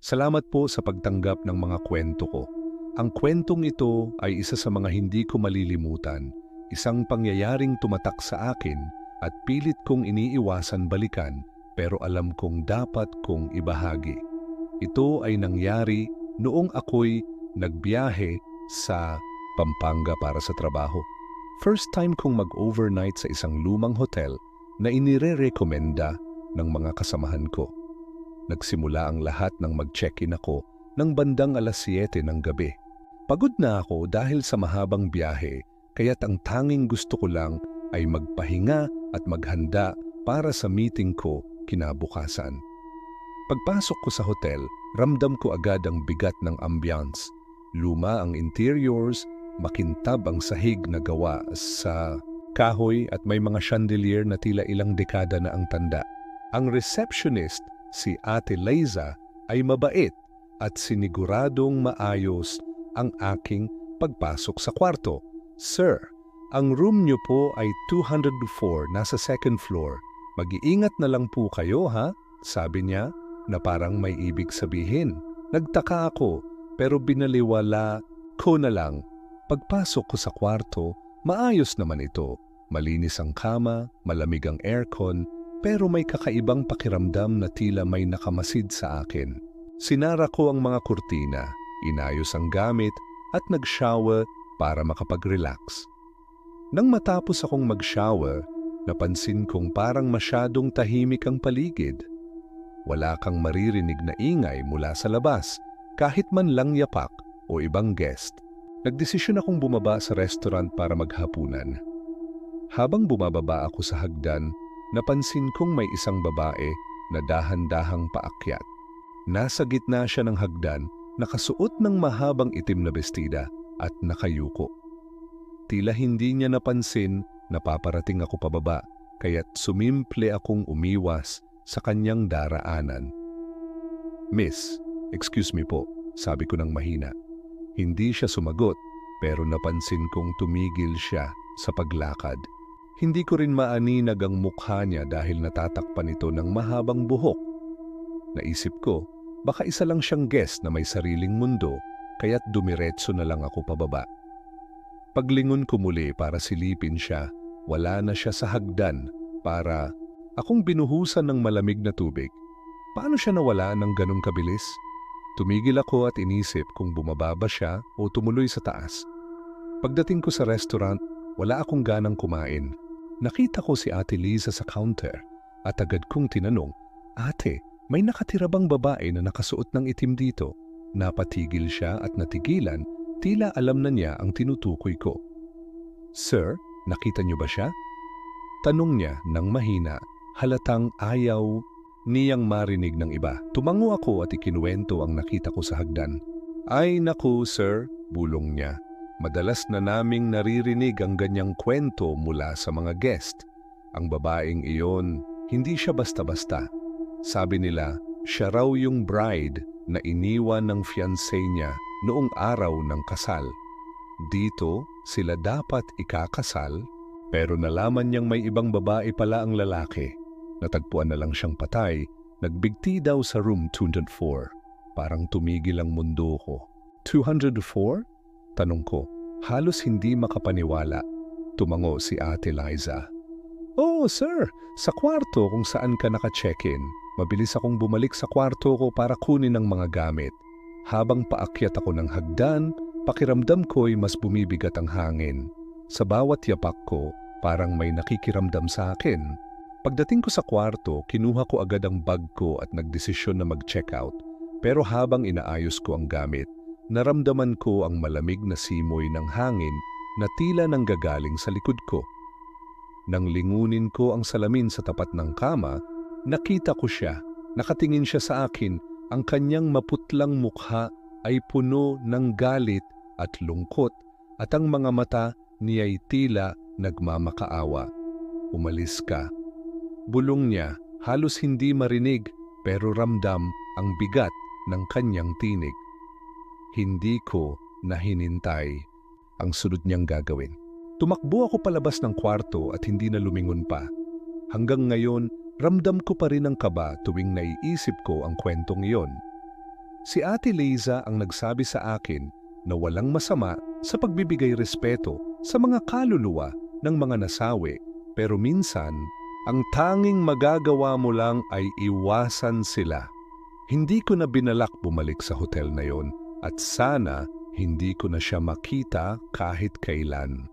Salamat po sa pagtanggap ng mga kwento ko. Ang kwentong ito ay isa sa mga hindi ko malilimutan, isang pangyayaring tumatak sa akin at pilit kong iniiwasan balikan pero alam kong dapat kong ibahagi. Ito ay nangyari noong ako'y nagbiyahe sa Pampanga para sa trabaho. First time kong mag-overnight sa isang lumang hotel na inire-rekomenda ng mga kasamahan ko. Nagsimula ang lahat ng mag-check-in ako ng bandang alas 7 ng gabi. Pagod na ako dahil sa mahabang biyahe, kaya't ang tanging gusto ko lang ay magpahinga at maghanda para sa meeting ko kinabukasan. Pagpasok ko sa hotel, ramdam ko agad ang bigat ng ambiance. Luma ang interiors, makintab ang sahig na gawa sa kahoy at may mga chandelier na tila ilang dekada na ang tanda. Ang receptionist si Ate Liza ay mabait at siniguradong maayos ang aking pagpasok sa kwarto. Sir, ang room niyo po ay 204, nasa second floor. Mag-iingat na lang po kayo ha, sabi niya na parang may ibig sabihin. Nagtaka ako pero binaliwala ko na lang. Pagpasok ko sa kwarto, maayos naman ito. Malinis ang kama, malamig ang aircon, pero may kakaibang pakiramdam na tila may nakamasid sa akin. Sinara ko ang mga kurtina, inayos ang gamit at nag-shower para makapag-relax. Nang matapos akong mag-shower, napansin kong parang masyadong tahimik ang paligid. Wala kang maririnig na ingay mula sa labas, kahit man lang yapak o ibang guest. Nagdesisyon akong bumaba sa restaurant para maghapunan. Habang bumababa ako sa hagdan, napansin kong may isang babae na dahan-dahang paakyat. Nasa gitna siya ng hagdan, nakasuot ng mahabang itim na bestida at nakayuko. Tila hindi niya napansin na paparating ako pababa, kaya't sumimple akong umiwas sa kanyang daraanan. Miss, excuse me po, sabi ko ng mahina. Hindi siya sumagot, pero napansin kong tumigil siya sa paglakad. Hindi ko rin maaninag ang mukha niya dahil natatakpan ito ng mahabang buhok. Naisip ko, baka isa lang siyang guest na may sariling mundo, kaya't dumiretso na lang ako pababa. Paglingon ko muli para silipin siya, wala na siya sa hagdan para akong binuhusan ng malamig na tubig. Paano siya nawala ng ganong kabilis? Tumigil ako at inisip kung bumaba ba siya o tumuloy sa taas. Pagdating ko sa restaurant, wala akong ganang kumain. Nakita ko si Ate Liza sa counter at agad kong tinanong, Ate, may nakatira bang babae na nakasuot ng itim dito? Napatigil siya at natigilan, tila alam na niya ang tinutukoy ko. Sir, nakita niyo ba siya? Tanong niya ng mahina, halatang ayaw niyang marinig ng iba. Tumango ako at ikinuwento ang nakita ko sa hagdan. Ay naku, sir, bulong niya. Madalas na naming naririnig ang ganyang kwento mula sa mga guest. Ang babaeng iyon, hindi siya basta-basta. Sabi nila, siya raw yung bride na iniwan ng fiancé niya noong araw ng kasal. Dito, sila dapat ikakasal, pero nalaman niyang may ibang babae pala ang lalaki. Natagpuan na lang siyang patay, nagbigti daw sa room 204. Parang tumigil ang mundo ko. 204? Tanong ko, halos hindi makapaniwala. Tumango si Ate Liza. Oo, sir. Sa kwarto kung saan ka naka-check-in. Mabilis akong bumalik sa kwarto ko para kunin ang mga gamit. Habang paakyat ako ng hagdan, pakiramdam ko'y mas bumibigat ang hangin. Sa bawat yapak ko, parang may nakikiramdam sa akin. Pagdating ko sa kwarto, kinuha ko agad ang bag ko at nagdesisyon na mag-check out. Pero habang inaayos ko ang gamit, naramdaman ko ang malamig na simoy ng hangin na tila nang gagaling sa likod ko. Nang lingunin ko ang salamin sa tapat ng kama, nakita ko siya. Nakatingin siya sa akin, ang kanyang maputlang mukha ay puno ng galit at lungkot at ang mga mata niya'y tila nagmamakaawa. Umalis ka. Bulong niya, halos hindi marinig pero ramdam ang bigat ng kanyang tinig. Hindi ko nahinintay ang sunod niyang gagawin. Tumakbo ako palabas ng kwarto at hindi na lumingon pa. Hanggang ngayon, ramdam ko pa rin ang kaba tuwing naiisip ko ang kwentong iyon. Si Ate Liza ang nagsabi sa akin na walang masama sa pagbibigay respeto sa mga kaluluwa ng mga nasawi pero minsan ang tanging magagawa mo lang ay iwasan sila. Hindi ko na binalak bumalik sa hotel na yon at sana hindi ko na siya makita kahit kailan.